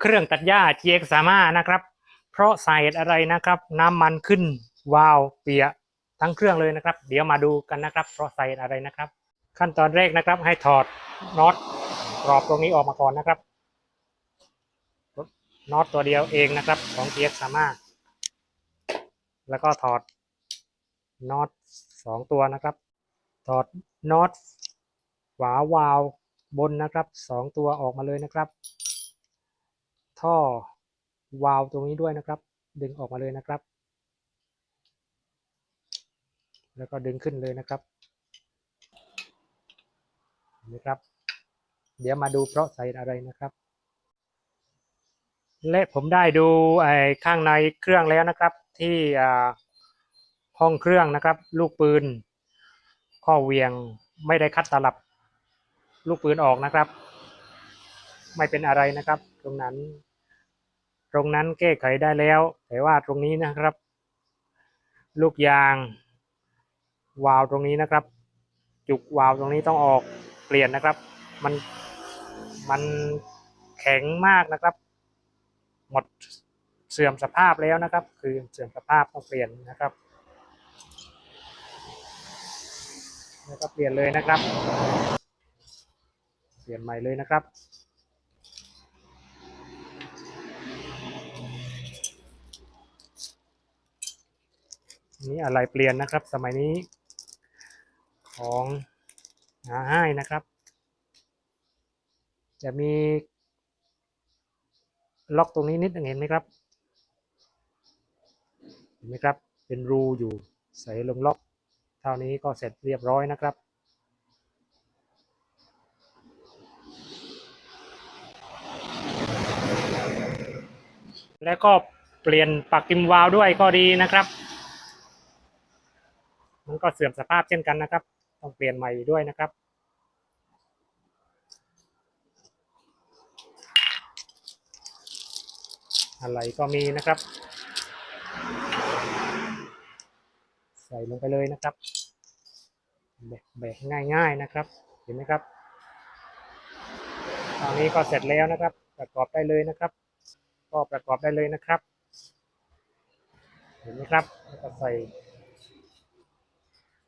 เครื่องตัดหญ้า GX 3 5นะครับ เพราะสาเหตุอะไรนะครับ น้ำมันขึ้นวาล์วเปียทั้งเครื่องเลยนะครับ เดี๋ยวมาดูกันนะครับ เพราะสาเหตุอะไรนะครับ ขั้นตอนแรกนะครับ ให้ถอดน็อตกรอบตรงนี้ออกมาก่อนนะครับน็อตตัวเดียวเองนะครับ ของ GX 3 5แล้วก็ถอดน็อตสองตัวนะครับ ถอดน็อตฝาวาล์วบนนะครับสองตัวออกมาเลยนะครับ ท่อวาล์วตรงนี้ด้วยนะครับ ดึงออกมาเลยนะครับ แล้วก็ดึงขึ้นเลยนะครับนี่ครับ เดี๋ยวมาดูเพราะสาเหตุอะไรนะครับ และผมได้ดูไอ้ข้างในเครื่องแล้วนะครับ ที่ห้องเครื่องนะครับ ลูกปืน ข้อเวียงไม่ได้คัดตลับ ลูกปืนออกนะครับ ไม่เป็นอะไรนะครับ ตรงนั้น ตรงนั้นแก้ไขได้แล้ว แต่ว่าตรงนี้นะครับ ลูกยาง วาล์วตรงนี้นะครับ จุกวาล์วตรงนี้ต้องออกเปลี่ยนนะครับ มันมันแข็งมากนะครับ หมดเสื่อมสภาพแล้วนะครับ คือเสื่อมสภาพต้องเปลี่ยนนะครับแล้วก็เปลี่ยนเลยนะครับ เปลี่ยนใหม่เลยนะครับ นี่อะไรเปลี่ยนนะครับ สมัยนี้ ของหาให้นะครับ จะมี ล็อกตรงนี้นิดนึงเห็นไหมครับ เห็นไหมครับ เป็นรูอยู่ใส่ลงล็อก เท่านี้ก็เสร็จเรียบร้อยนะครับแล้วก็เปลี่ยนปักกิมวาล์วด้วยก็ดีนะครับ มันก็เสื่อมสภาพเช่นกันนะครับ ต้องเปลี่ยนใหม่ด้วยนะครับอะไรก็มีนะครับ ใส่ลงไปเลยนะครับแบกง่ายๆนะครับ เห็นไหมครับ ตอนนี้ก็เสร็จแล้วนะครับ ประกอบได้เลยนะครับ ก็ประกอบได้เลยนะครับ เห็นไหมครับแล้วก็ใส่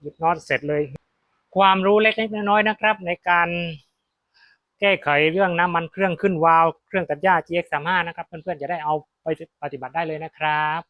หยุดน็อตเสร็จเลย ความรู้เล็กๆน้อยๆนะครับ ในการแก้ไขเรื่องน้ำมันเครื่องขึ้นวาล์วเครื่องตัดหญ้า GX 3 5 นะครับ เพื่อนๆจะได้เอาไปปฏิบัติได้เลยนะครับ